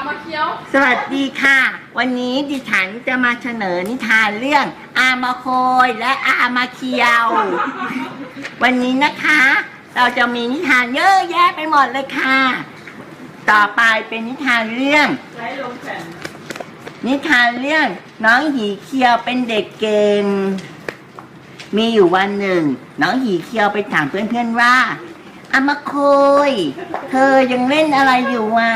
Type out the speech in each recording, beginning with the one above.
เอามาเคี้ยวสวัสดีค่ะ วันนี้ดิฉันจะมาเสนอนิทานเรื่อง อามาโคยและอามาเคียว วันนี้นะคะ เราจะมีนิทานเยอะแยะไปหมดเลยค่ะ ต่อไปเป็นนิทานเรื่อง ใช้ลงแผ่นนิทานเรื่องน้องหีเคียวเป็นเด็กเก่ง มีอยู่วันหนึ่ง น้องหีเคียวไปถามเพื่อนๆว่าอามาโคย เธอยังเล่นอะไรอยู่อะ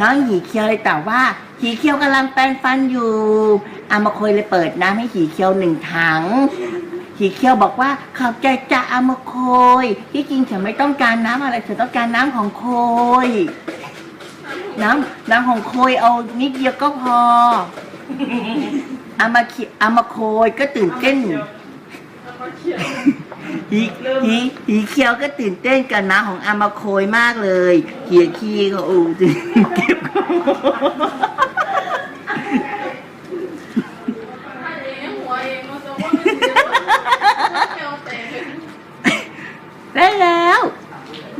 น้องหีเคียวเลยตอบว่า หีเคียวกำลังแปรงฟันอยู่อามาโคยเลยเปิดน้ำให้หีเคียวหนึ่งถัง หีเคียวบอกว่าขอบใจจ้าอามาโคย ที่จริงฉันไม่ต้องการน้ำอะไรฉันต้องการน้ำของโคย น้ำน้ำของโคยเอานิดเดียวก็พออามาเคีอามาโคยก็ตื่นเต้น เอามาเคี้ยว หีหีหีเคียวก็ตื่นเต้นกับน้ำของอามาโคยมากเลยเขียขี้ก็อูตื่นเก็บถ้าองหัวเองมันจะว่าไม่เคี้ยวอะเคี้ยวแต่ได้แล้ว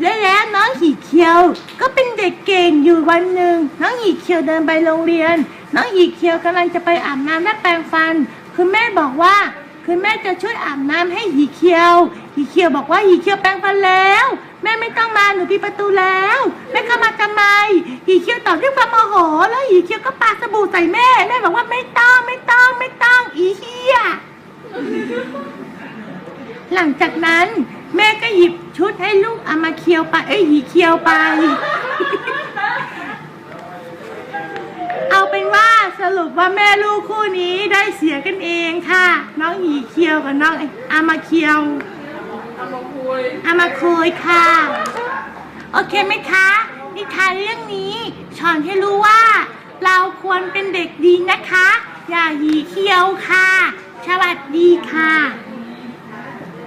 ได้แล้วน้องหีเคียว ก็เป็นเด็กเก่งอยู่วันหนึ่งน้องหีเคียวเดินไปโรงเรียน น้องหีเคียวกำลังจะไปอาบน้ำและแปรงฟัน คุณแม่บอกว่า คุณแม่จะช่วยอาบน้ำให้หีเคียว หีเคียวบอกว่าหีเคียวแปรงฟันแล้ว แม่ไม่ต้องมาหนูปิดประตูแล้ว แม่เข้ามาทำไม หีเคียวตอบด้วยความโมโห แล้วหีเคียวก็ปาสบู่ใส่แม่ แม่บอกว่าไม่ต้องไม่ต้องไม่ต้องอีเฮียหลังจากนั้น แม่ก็หยิบชุดให้ลูกเอามาเคียวไปเอ้ยหีเคียวไป รุปว่าแม่ลูกคู่นี้ได้เสียกันเองค่ะ น้องหีเคียวกับน้องอามาเคียวอามาคุยอามาคุยค่ะ โอเคไหมคะนิทานเรื่องนี้สอนให้รู้ว่า เราควรเป็นเด็กดีนะคะ อย่าหีเคียวค่ะ สวัสดีค่ะ